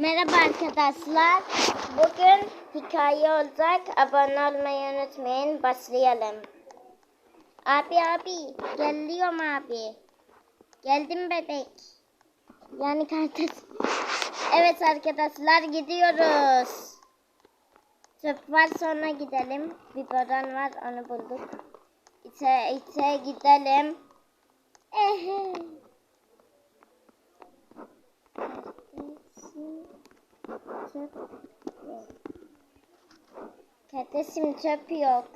Merhaba arkadaşlar. Bugün hikaye olacak. Abone olmayı unutmayın. Başlayalım. Abi abi. Geliyorum abi. Geldim bebek. Yani kardeş. Evet arkadaşlar gidiyoruz. Çöp var sonra gidelim. Bir boran var onu bulduk. İte ite gidelim. Ehe. Çöp yok. Kardeşim çöp yok.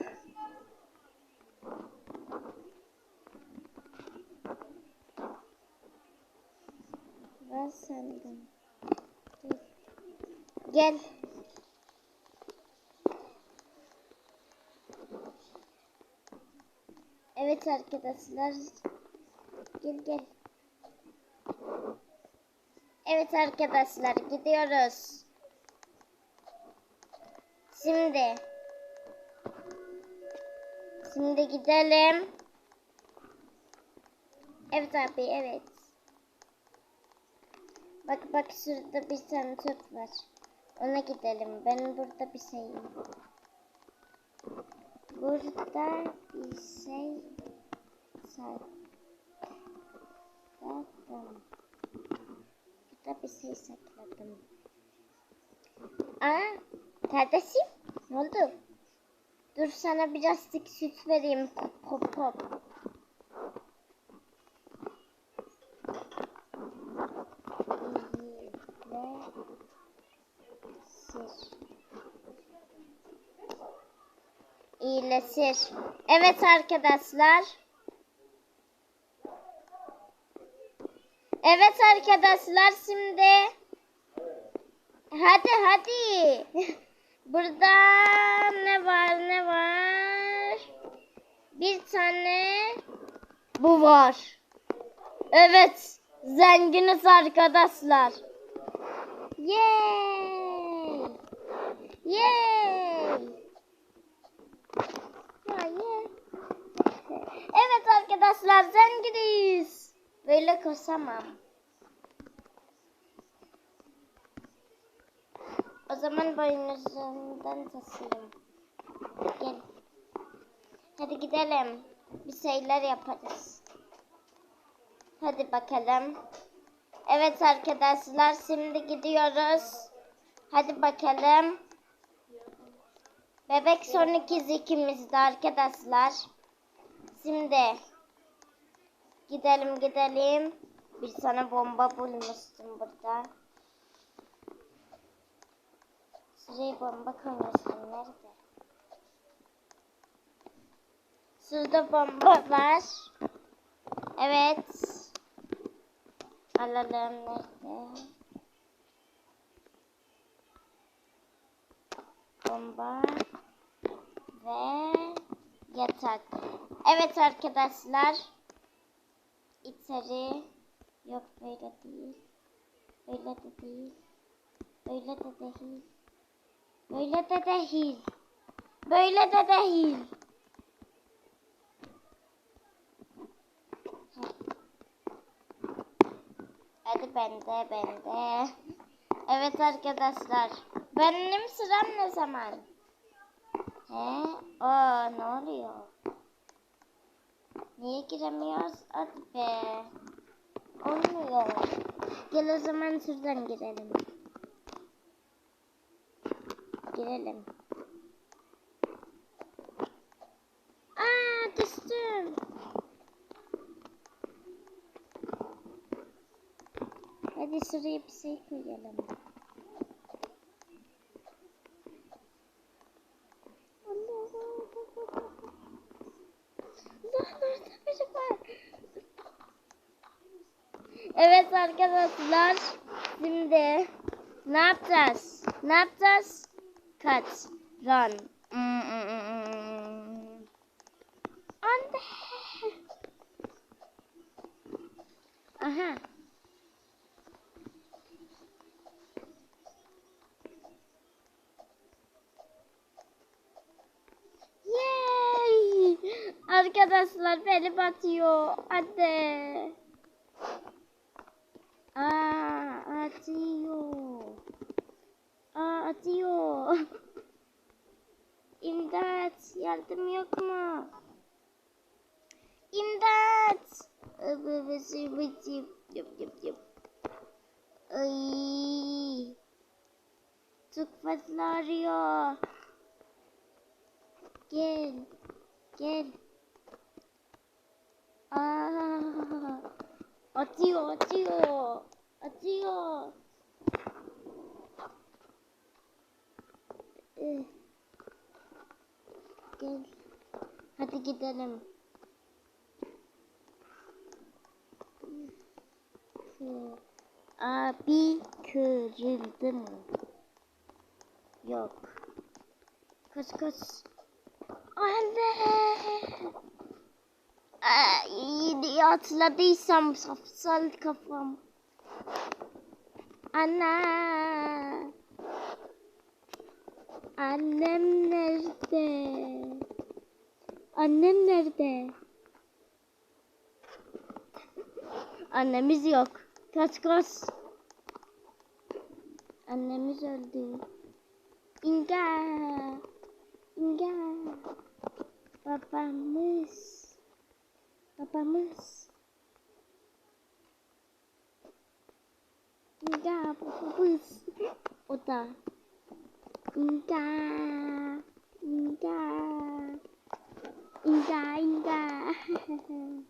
Ver senden. Gel. Evet arkadaşlar. Gel gel. Evet arkadaşlar gidiyoruz. Şimdi. Şimdi gidelim. Evet abi evet. Bak bak şurada bir tane çöp var. Ona gidelim. Ben burada bir şeyim. Burada bir şey sakladım. Burada bir şey sakladım. Aa, kardeşim ne oldu? Dur sana birazcık süt vereyim. Hop hop. İyileşir. İyileşir. Evet arkadaşlar. Evet arkadaşlar şimdi hadi hadi. Burada ne var ne var? Bir tane bu var. Evet zenginiz arkadaşlar. Yay! Yay! Ya ye. Evet arkadaşlar zenginiz böyle koşamam O zaman boynuzundan taşıyayım. Gel. Hadi gidelim. Bir şeyler yaparız. Hadi bakalım. Evet arkadaşlar şimdi gidiyoruz. Hadi bakalım. Bebek son ikiz ikimizde arkadaşlar. Şimdi gidelim gidelim. Bir sana bomba bulmuştum burada. Şuraya bomba koymuştum. Nerede? Şurada bomba var. Evet. Alalım. Nerede? Bomba. Ve yatak. Evet arkadaşlar. İçeri. Yok böyle değil. Böyle de değil. Böyle de değil. Böyle de değil. Böyle de değil. Hadi bende bende. Evet arkadaşlar. Benim sıram ne zaman? He? Aa ne oluyor? Niye giremiyoruz? Hadi be. Olmuyor. Gel o zaman şuradan girelim. Girelim. Aa düştüm. Hadi şuraya bir şey koyalım. Allah nerede biri var? Evet arkadaşlar. Şimdi ne yapacağız? Ne yapacağız? Kaç. Run. Mm, mm, mm, mm. Anne. Aha. Yay! Arkadaşlar beni batıyor. Hadi. Aa, atıyor. Yardım yok mu? İmdat! Yap yap. Ay. Çok fazla arıyor. Gel. Gel. Aa, atıyor, atıyor. Atıyor. Eh. Gel. Hadi gidelim. Abi kırıldı mı? Yok. Kaç kaç. Anne. Ay, atladıysam safsal kafam. Ana. Annem nerede? Annem nerede? Annemiz yok. Kaç kaç. Annemiz öldü. İnga. İnga. Babamız. Babamız. İnga babamız. O da. İnga. İnga. İnga İnga.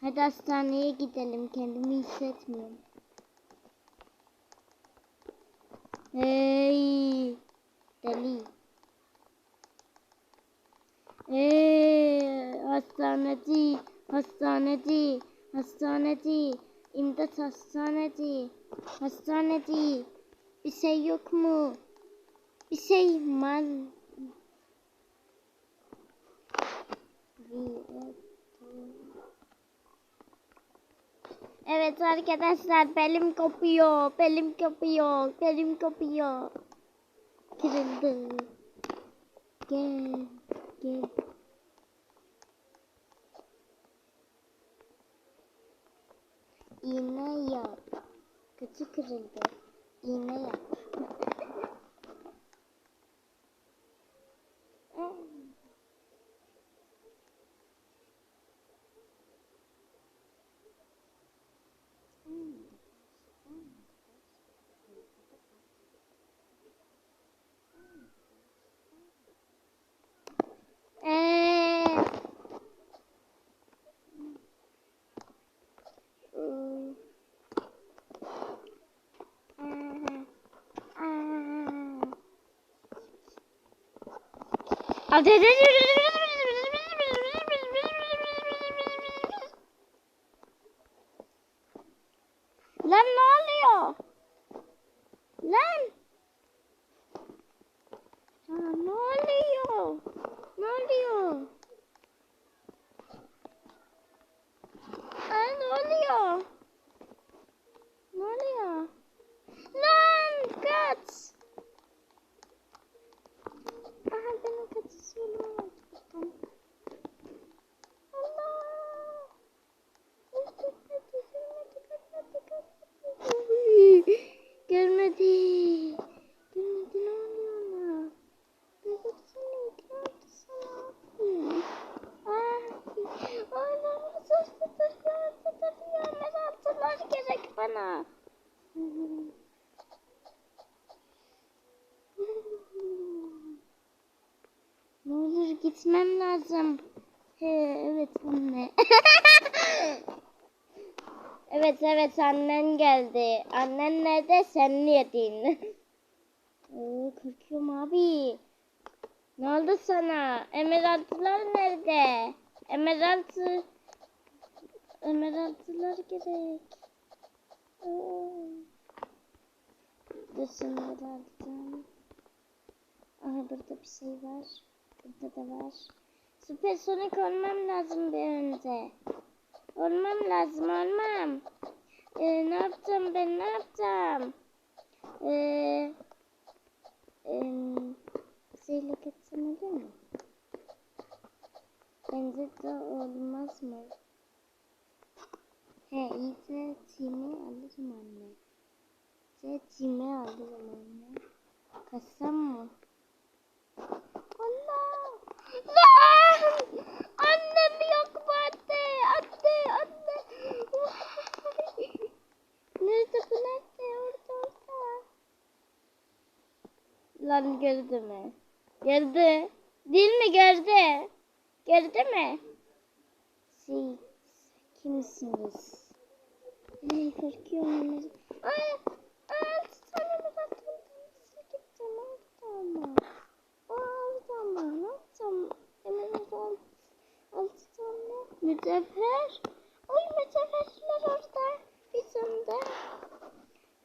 Hadi hastaneye gidelim. Kendimi hissetmiyorum. Hey. Deli. Hey. Hastaneci. Hastaneci. Hastaneci. İmdat hastaneci. Hastaneci. Bir şey yok mu? Bir şey mal. Evet arkadaşlar belim kopuyor. Belim kopuyor. Belim kopuyor. Kırıldı. Gel. Gel. İğne yap. Kötü kırıldı. İğne yap. Hadi hadi Lan ne oluyor? Lan. Aa, ne oluyor? Ne oluyor? Aa, ne oluyor? Ne oluyor? Lan kaç. Aha benim kaçış yoluma bakmıştım. Allah. Kaçmadı, kaçmadı, kaçmadı, kaçmadı. Gelmedi. Gelmedi ne oluyor ona? Bebeksin ne oldu sana? Ay, Ana sus tutuklar tutuklar. Mezatçılar gerek bana. Ne olur gitmem lazım. He, evet anne. evet evet annen geldi. Annen nerede sen yedin. Oo, korkuyorum abi. Ne oldu sana? Emeraltılar nerede? Emeraltı... Emeraltılar gerek. Oo. Dursun emeraltım. Aha burada bir şey var. Burada da var. Süpersonik olmam lazım bir önce. Olmam lazım olmam. Ee, ne yapacağım ben ne yapacağım? Ee, em, şeyle kaçsam olur mu? Bence de olmaz mı? He anne. İyice timi alırım anne. Kaçsam mı? Mücevher. Oy mücevherler orada. Bizim de.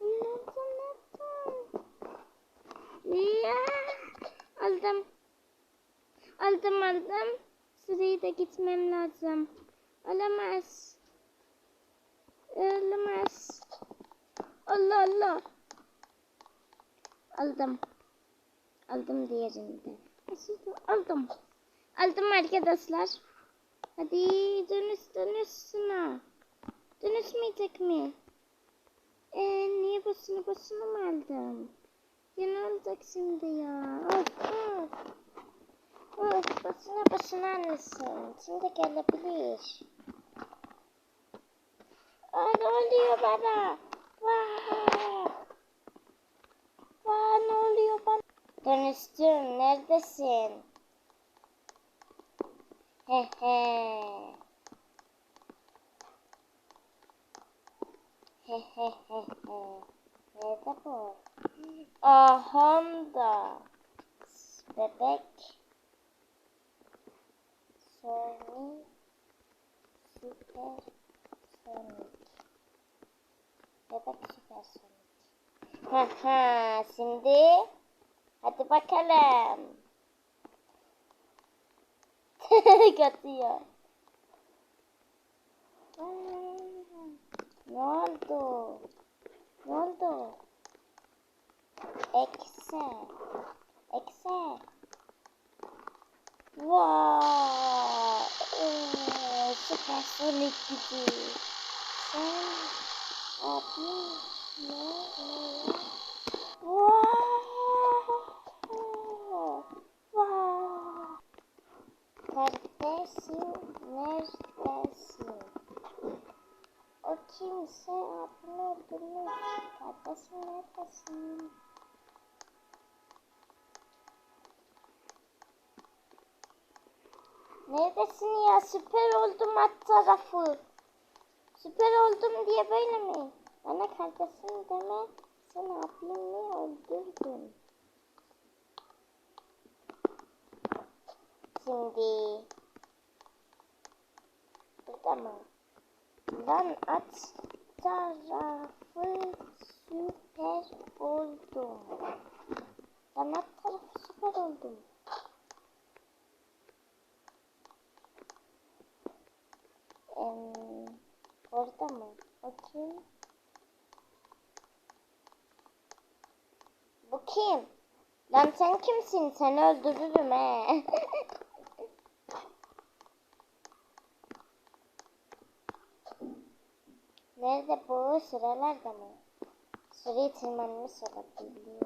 Yapacağım? Ya. Aldım. Aldım aldım. Sırayı da gitmem lazım. Olamaz. Olamaz. Allah Allah. Aldım. Aldım diğerini de. Aldım. Aldım arkadaşlar. Hadi dönüş dönüş şuna. Dönüşmeyecek mi? Ee, niye boşuna boşuna mı aldım? Ya olacak şimdi ya? Of of. Of boşuna boşuna anlasın. Şimdi gelebilir. Aa, ne oluyor bana? Vaa! Vaa ne oluyor bana? Dönüştüm. Neredesin? He he. He he he he. Nerede bu? Da. Bebek. Sonic. Süper Sonic. Bebek Süper Sonic. Ha ha. Şimdi. Hadi bakalım. Kaçıyor. Aa, Ne oldu? Ne oldu? Ekse. Ekse. Vay. Ee, Süper Sonic gibi. Sen abi ne ne? Kardeşim neredesin? O kimse abone öldürmüş. Kardeşim neredesin? Neredesin ya? Süper oldum at tarafı. Süper oldum diye böyle mi? Bana kardeşim deme. Sen abimi öldürdün. Şimdi. Lan at tarafı süper oldum. Lan at tarafı süper oldum. Em, orada mı? Kim? Bu kim? Lan sen kimsin? Seni öldürürüm he. Nerede bu? Sıralarda mı? Sırayı tırmanmış olabilir.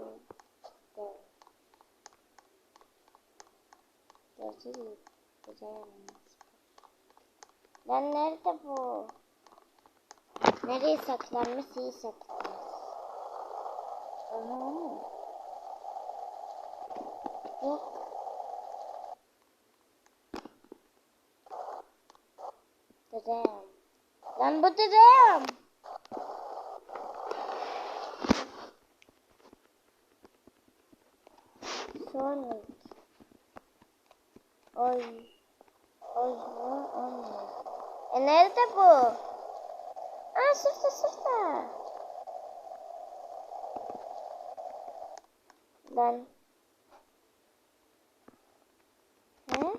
Göreceğiz. Göreceğiz. Lan nerede bu? Nereye saklanmış? İyi saklanmış. Mı? Yok. Dedem. Lan bu dedem. Sonic. Oy. Oy olmuyor. E nerede bu? Aa şurada şurada. Lan. He?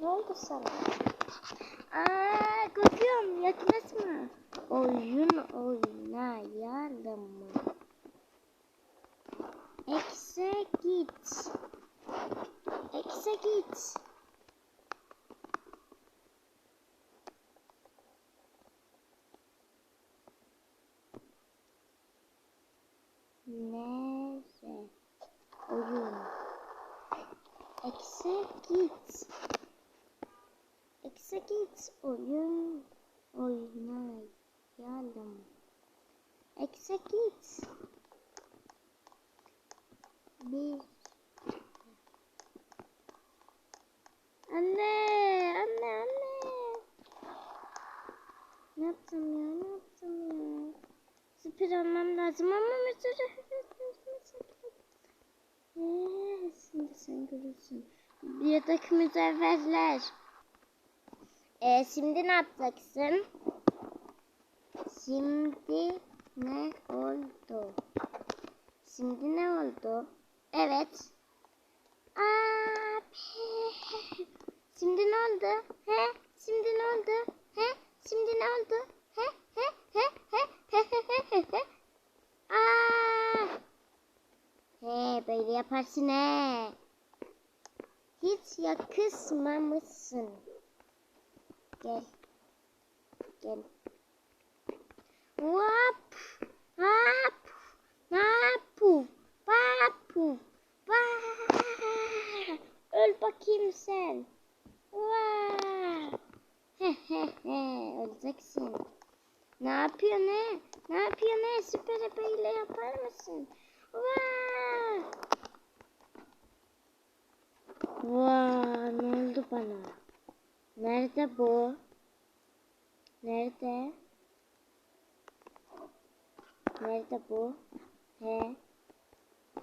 Ne oldu sana? Ne oldu sana? Aa, korkuyorum. Yaklaşma. Oyun oynayalım mı? Ekse git. Ekse git. Nere? Oyun Ekse git. Git. Oyun oynayalım. Ekse git. Bir. Anne, anne, anne. Ne yaptım ya, ne yaptım ya? Süper olmam lazım ama müdürü Eee, şimdi sen görürsün. Yedek mücevherler. Ee, şimdi ne yapacaksın? Şimdi ne oldu? Şimdi ne oldu? Evet. Abi. Şimdi ne oldu? He? Şimdi ne oldu? He? Şimdi ne oldu? He? He? He? He? He? He? He? He? Aa! He böyle yaparsın he. Hiç yakışmamışsın. Gel. Gel. Vap. Hap. Napu. Papu. Vaa. Öl bakayım sen. He. Öleceksin. Ne yapıyor ne? Ne yapıyor ne? Süper böyle yapar mısın? Vaa. Vaa ne oldu bana? Nerede bu? Nerede? Nerede bu? He?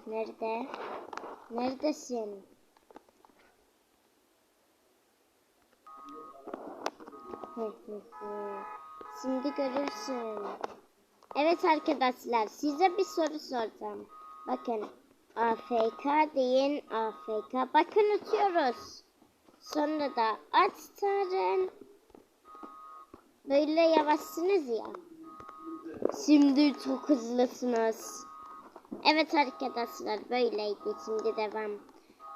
Nerede? Neredesin? Şimdi görürsün. Evet arkadaşlar size bir soru soracağım. Bakın AFK deyin AFK. Bakın unutuyoruz. Sonra da açtarın. Böyle yavaşsınız ya. Şimdi çok hızlısınız. Evet arkadaşlar böyleydi. Şimdi devam.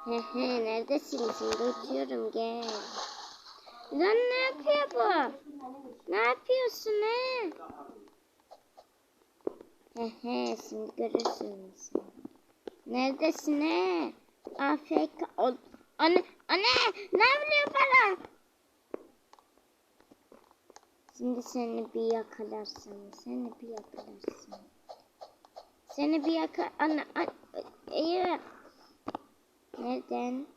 Hehe neredesin? Şimdi uçuyorum gel. Lan ne yapıyor bu? Ne yapıyorsun he? Hehe şimdi görürsünüz. Neredesin he? AFK ol. Anne, anne ne yapıyor bana? Şimdi seni bir yakalarsın. Seni bir yakalarsın. Seni bir yaka... Anne, anne. Ee, Nereden?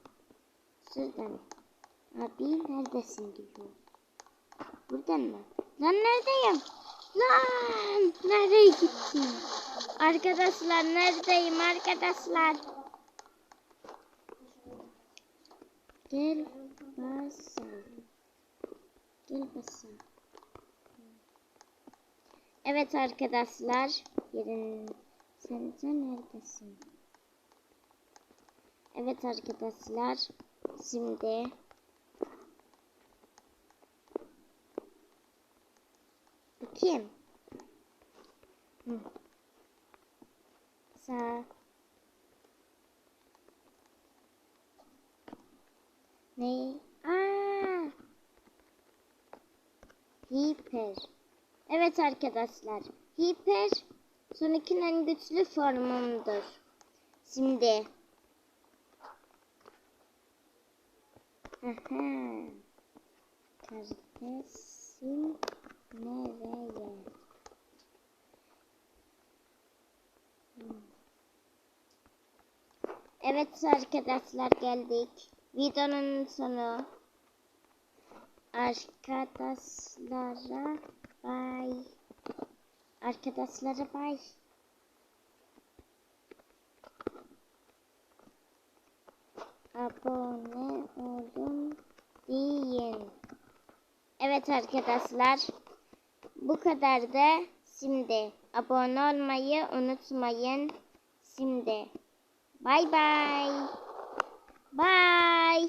Şuradan. Abi neredesin diyor. Buradan mı? Lan neredeyim? Lan nereye gittin? Arkadaşlar neredeyim arkadaşlar? Gel basa. Gel basa. Evet arkadaşlar. Yerin sen, sen neredesin? Evet arkadaşlar. Şimdi kim? Hı. Sağ. Ne? Aa! Hiper. Evet arkadaşlar. Hiper Sonic'in en güçlü formundur. Şimdi. Aha. Kardeşim nereye? Evet arkadaşlar geldik. Videonun sonu. Arkadaşlara bay. Arkadaşlara bay. Abone olun deyin. Evet arkadaşlar. Bu kadar da şimdi abone olmayı unutmayın. Şimdi. Bye bye. Bye.